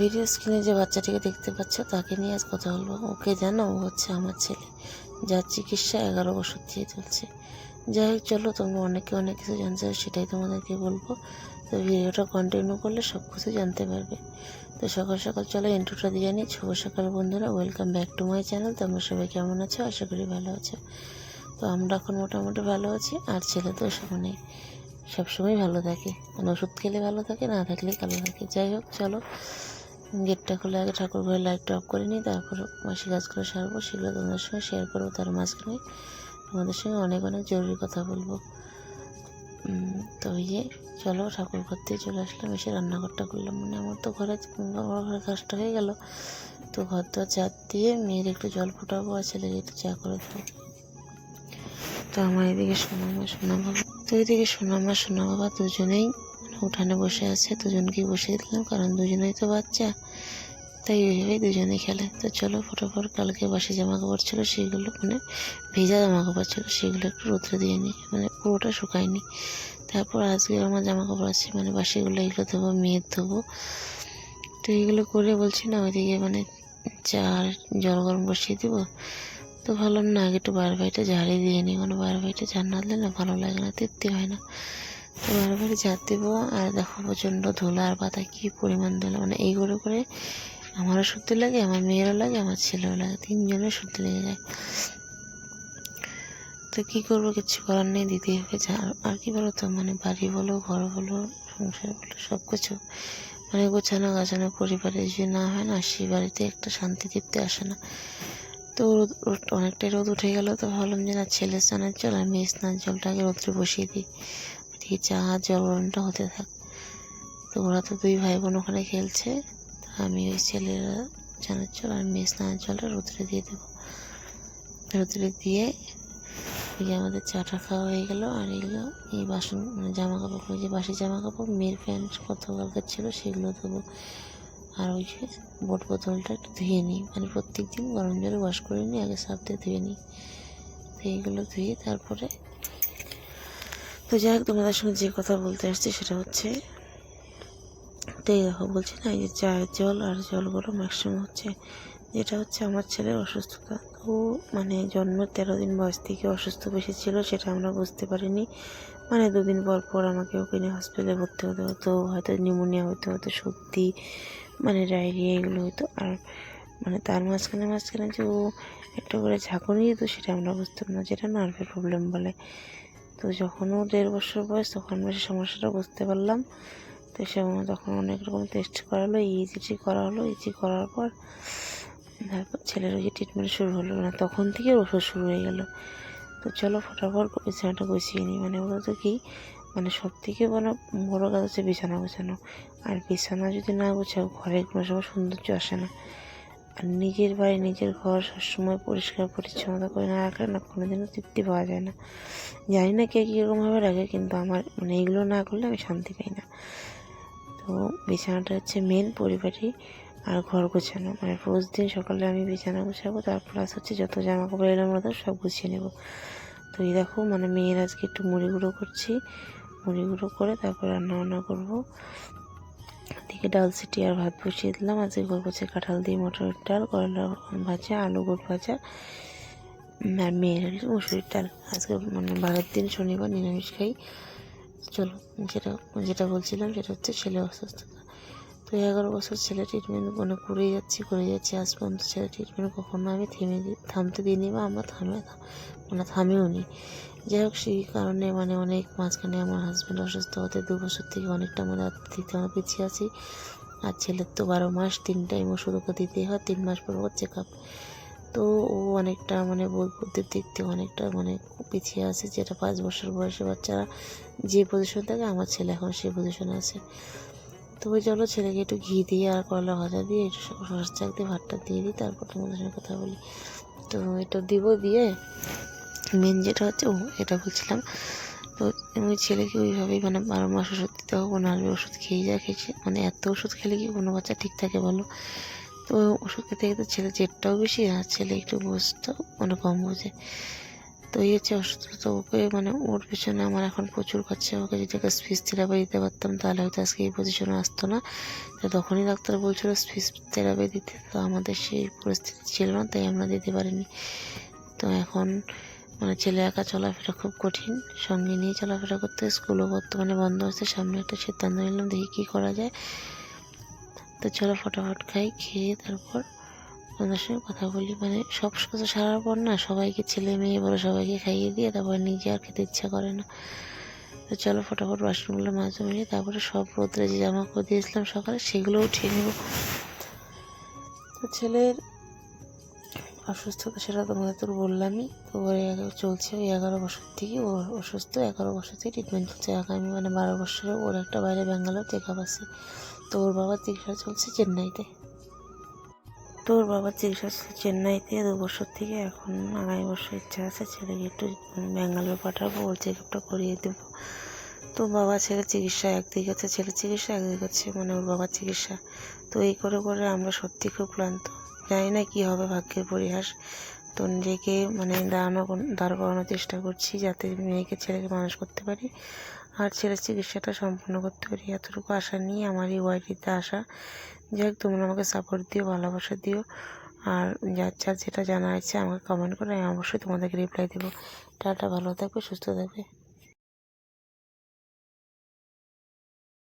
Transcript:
Video স্ক্রিনে যে বাচ্চাটিকে দেখতে পাচ্ছ, তাকে নিয়ে আজ কথা বলব। ওকে জানো, ও হচ্ছে আমার ছেলে, যার চিকিৎসা এগারো বছর দিয়ে চলছে। যাই হোক, চলো, তোমরা অনেকে অনেক কিছু জানতে সেটাই তোমাদেরকে বলব। তো ভিডিওটা কন্টিনিউ করলে সব কিছু জানতে পারবে। তো সকাল সকাল চলো ইন্ট্রোটা দিয়ে নিই। শুভ সকাল বন্ধুরা welcome back to my channel তোমরা সবাই কেমন আছো? আশা করি ভালো আছো। তো আমরা এখন মোটামুটি ভালো আছি, আর ছেলে তো মানে সবসময় ভালো থাকে। মানে ওষুধ খেলে ভালো থাকে, না থাকলে কালো থাকে। যাই হোক, চলো। গেটটা খুলে আগে ঠাকুর ঘরে লাইটটা অফ করে নিই তারপর মাসি কাজগুলো সারবো, সেগুলো তোমাদের সঙ্গে শেয়ার করব তার মাঝখানে। তোমাদের সঙ্গে অনেক অনেক জরুরি কথা বলব। তো ওই যে চলো ঠাকুর ঘর থেকে চলে আসলাম, এসে রান্নাঘরটা করলাম। মানে আমার তো ঘরে ঘরে কাজটা হয়ে গেল। তো ঘর তো চার দিয়ে মেয়ের একটু জল ফোটাবো আর ছেলেকে একটু চা করে দেবো। তো আমার এদিকে সোনামা সোনা বাবা। তো এদিকে সোনামা সোনা বাবা দুজনেই মানে উঠানে বসে আছে, দুজনকেই বসিয়ে দিলাম, কারণ দুজনেই তো বাচ্চা। তাই ওইভাবেই দুজনে খেলে। তো চলো ফটোফট কালকে বাসি জামা কাপড় ছিল, সেগুলো মানে ভেজা জামা কাপড় ছিল, সেগুলো একটু রোদ্রে দিয়ে নিই। মানে পুরোটা শুকায়নি। তারপর আজকে আমার জামা কাপড় আছে মানে বাসিগুলো এগুলো ধোবো, মেয়ের ধোবো। তো এগুলো করে বলছি না, ওইদিকে মানে চা আর জল গরম বসিয়ে দিব। তো ভাবলাম না, আগে একটু বার বাড়িটা ঝাড়িয়ে দিয়ে নিই। মানে বার বাড়িটা ঝাড় না দিলে না ভালো লাগে না, তৃপ্তি হয় না। তো বার বাড়ি ঝাড় দেবো, আর দেখো প্রচণ্ড ধুলা আর পাতা, কী পরিমাণ ধুলা। মানে এই করে করে আমারও সর্দি লাগে, আমার মেয়েরও লাগে, আমার ছেলেও লাগে, তিনজনের সর্দি লেগে যায়। তো কী করব কিছু করার নেই দিতেই হবে যা, আর কি বলো তো মানে বাড়ি বলো, ঘর বলো, সংসার বলো সব কিছু মানে গোছানো গাছানো পরিবারে যে না হয় না সেই বাড়িতে একটা শান্তি তৃপ্তি আসে না। তো রোদ অনেকটাই রোদ উঠে গেল, তো ভাবলাম যে না ছেলে স্নানের জল আর মেয়ে স্নানের জলটাকে রোদ্রে বসিয়ে দিই। দিয়ে চা জল গরমটা হতে থাক। তো ওরা তো দুই ভাই বোন ওখানে খেলছে। আমি ওই ছেলেরা স্নানের জল আর মেয়ে স্নানের জলটা রোদ্রে দিয়ে দেবো। রোদ্রে দিয়ে ওই যে আমাদের চাটা খাওয়া হয়ে গেল, আর এগুলো এই বাসন মানে জামা কাপড় যে বাসি জামা কাপড় মেয়ের প্যান্ট কত গতকালকার ছিল সেগুলো দেবো আর ওই যে বোট বোতলটা একটু ধুয়ে নিই মানে প্রত্যেক দিন গরম জলে ওয়াশ করে নিই, আগে সাফ দিয়ে ধুয়ে নিই। তো এইগুলো ধুয়ে তারপরে, তো যাই হোক, তোমাদের সঙ্গে যে কথা বলতে আসছি সেটা হচ্ছে তো এই দেখো, বলছি না, এই যে চায়ের জল আর জলগুলো ম্যাক্সিমাম হচ্ছে, যেটা হচ্ছে আমার ছেলের অসুস্থতা। তো মানে জন্মের তেরো দিন বয়স থেকে অসুস্থ বেশি ছিল, সেটা আমরা বুঝতে পারিনি। মানে দুদিন পর পর আমাকে ওকে নিয়ে হসপিটালে ভর্তি হতে হতো, হয়তো নিউমোনিয়া হতে হতো সর্দি মানে ডায়রিয়া এগুলো হতো আর মানে তার মাঝখানে মাঝখানে যে ও একটা করে ঝাঁকুনি দিত, সেটা আমরা বুঝতাম না, যেটা নার্ভের প্রবলেম বলে। তো যখন ও দেড় বছর বয়স, তখন আমরা সমস্যাটা বুঝতে পারলাম। তো সে তখন অনেক রকম টেস্ট করালো ইজিটি করা হলো ইজি করার পর তারপর ছেলের ওই ট্রিটমেন্ট শুরু হলো মানে তখন থেকে ওষুধ শুরু হয়ে গেল। তো চলো ফটাফট বিছানাটা গুছিয়ে নিই মানে ওরা তো কি মানে সব থেকে মানে বড়ো কাজ হচ্ছে বিছানা গোছানো। আর বিছানা যদি না গোছাও, ঘরে কোনো সময় সৌন্দর্য আসে না। আর নিজের বাড়ি, নিজের ঘর সবসময় পরিষ্কার, পরিচ্ছন্নতা করে না রাখলে না, কোনোদিনও তৃপ্তি পাওয়া যায় না। জানি না কে কীরকমভাবে রাখে, কিন্তু আমার মানে এগুলো না করলে আমি শান্তি পাই না। তো বিছানাটা হচ্ছে মেন পরিবারই আর ঘর গোছানো। মানে রোজ দিন সকালে আমি বিছানা গোছাবো, তার প্লাস হচ্ছে যত জামা কাপড় এলাম মতো সব গুছিয়ে নেব। তো এই দেখো মানে মেয়ের আজকে একটু মুড়ি গুঁড়ো করছি। মুড়ি গুঁড়ো করে তারপর রান্না বান্না করব। দিকে ডাল সিটি আর ভাত বসিয়ে দিলাম। আজকে করব হচ্ছে কাঁঠাল দিয়ে মটরের ডাল, করলা ভাজা, আলু গোট ভাজা আর মেয়ের মুসুরির ডাল। আজকে মানে বারের দিন শনিবার নিরামিষ খাই। চলো, যেটা যেটা বলছিলাম সেটা হচ্ছে ছেলে অসুস্থতা। তো এগারো বছর ছেলে ট্রিটমেন্ট মানে করে যাচ্ছি করে যাচ্ছি। আজ পর্যন্ত ছেলে ট্রিটমেন্ট কখনো আমি থেমে থামতে দিইনি বা আমরা থামে মানে থামেও নি। যাই হোক, সেই কারণে মানে অনেক মাঝখানে আমার হাজব্যান্ড অসুস্থ হতে দু বছর থেকে অনেকটা আমাদের দিতে আমরা পিছিয়ে আছি। আর ছেলের তো বারো মাস তিন টাইম ওষুধ ওকে দিতেই হয়, তিন মাস পর চেক আপ তো ও অনেকটা মানে বুদ্ধির দিক থেকে অনেকটা মানে পিছিয়ে আছে, যেটা পাঁচ বছর বয়সে বাচ্চারা যে পজিশন থাকে, আমার ছেলে এখন সেই পজিশনে আছে। তো ওই চলো ছেলেকে একটু ঘি দিয়ে আর করলা ভাজা দিয়ে একটু সস চাক দিয়ে ভাতটা দিয়ে দিই, তারপর তোমাদের সঙ্গে কথা বলি। তো এটা দিব দিয়ে মেন যেটা হচ্ছে ও এটা বলছিলাম। তো ওই ছেলেকে ওইভাবেই মানে বারো মাস ওষুধ দিতে হবে কোনো আর ওষুধ খেয়ে যা খেয়েছে। মানে এত ওষুধ খেলে কি কোনো বাচ্চা ঠিক থাকে বলো? তো ওষুধ খেতে খেতে ছেলে জেটটাও বেশি, আর ছেলে একটু বুঝতেও মানে কম বোঝে তো এই হচ্ছে অসুস্থ, তো ওকে মানে ওর পেছনে আমার এখন প্রচুর খরচা, ওকে যদি একটা স্পিচ থেরাপি দিতে পারতাম, তাহলে হয়তো আজকে এই পজিশনে আসতো না। তো তখনই ডাক্তার বলছিল স্পিচ থেরাপি দিতে, তো আমাদের সেই পরিস্থিতি ছিল না, তাই আমরা দিতে পারিনি। তো এখন মানে ছেলে একা চলাফেরা খুব কঠিন, সঙ্গে নিয়ে চলাফেরা করতে, স্কুলও বর্তমানে বন্ধ আছে সামনে একটা সিদ্ধান্ত নিলাম, দেখি কী করা যায়। তো চলো ফটাফট খাই, খেয়ে তারপর ওনার সঙ্গে কথা বলি। মানে সব কিছু সারার পর না সবাইকে, ছেলে মেয়ে বলে সবাইকে খাইয়ে দিয়ে তারপর নিজে আর খেতে ইচ্ছা করে না। তো চলো ফটাফট বাসনগুলো মাঝে মিলিয়ে তারপরে সব রোদ্রে যে জামা করে দিয়েছিলাম সকালে সেগুলোও ঠিক নেব। তো ছেলের অসুস্থতা সেটা তোমাদের তো বললামই। তো ওর চলছে, ওই এগারো বছর থেকে ও অসুস্থ, এগারো বছর থেকে ট্রিটমেন্ট চলছে আগামী মানে বারো বছরে ওর একটা বাইরে ব্যাঙ্গালোর চেক আপ আছে। তো ওর বাবার চিকিৎসা চলছে চেন্নাইতে। তো ওর বাবার চিকিৎসা ছিল চেন্নাইতে দু বছর থেকে। এখন আগামী বছর ইচ্ছা আছে ছেলেকে একটু ব্যাঙ্গালোর পাঠাবো, ওর চেক আপটা করিয়ে দেবো। তো বাবা ছেলের চিকিৎসা একদিকে হচ্ছে, ছেলের চিকিৎসা একদিকে হচ্ছে মানে ওর বাবার চিকিৎসা। তো এই করে করে আমরা সত্যি খুব ক্লান্ত। জানি না কী হবে ভাগ্যের পরিহাস। তো নিজেকে মানে দাঁড়ানো দাঁড় করানোর চেষ্টা করছি যাতে মেয়েকে, ছেলেকে মানুষ করতে পারি। আর ছেলের চিকিৎসাটা সম্পূর্ণ করতে পারি। এতটুকু আশা নিয়ে আমার এই ওয়াইটিতে আসা। যাই হোক, তোমরা আমাকে সাপোর্ট দিও, ভালোবাসা দিও। আর যার যার যেটা জানা আছে আমাকে কমেন্ট করে, আমি অবশ্যই তোমাদেরকে রিপ্লাই দেবো। টাটা, ভালো থাকবে, সুস্থ থাকবে।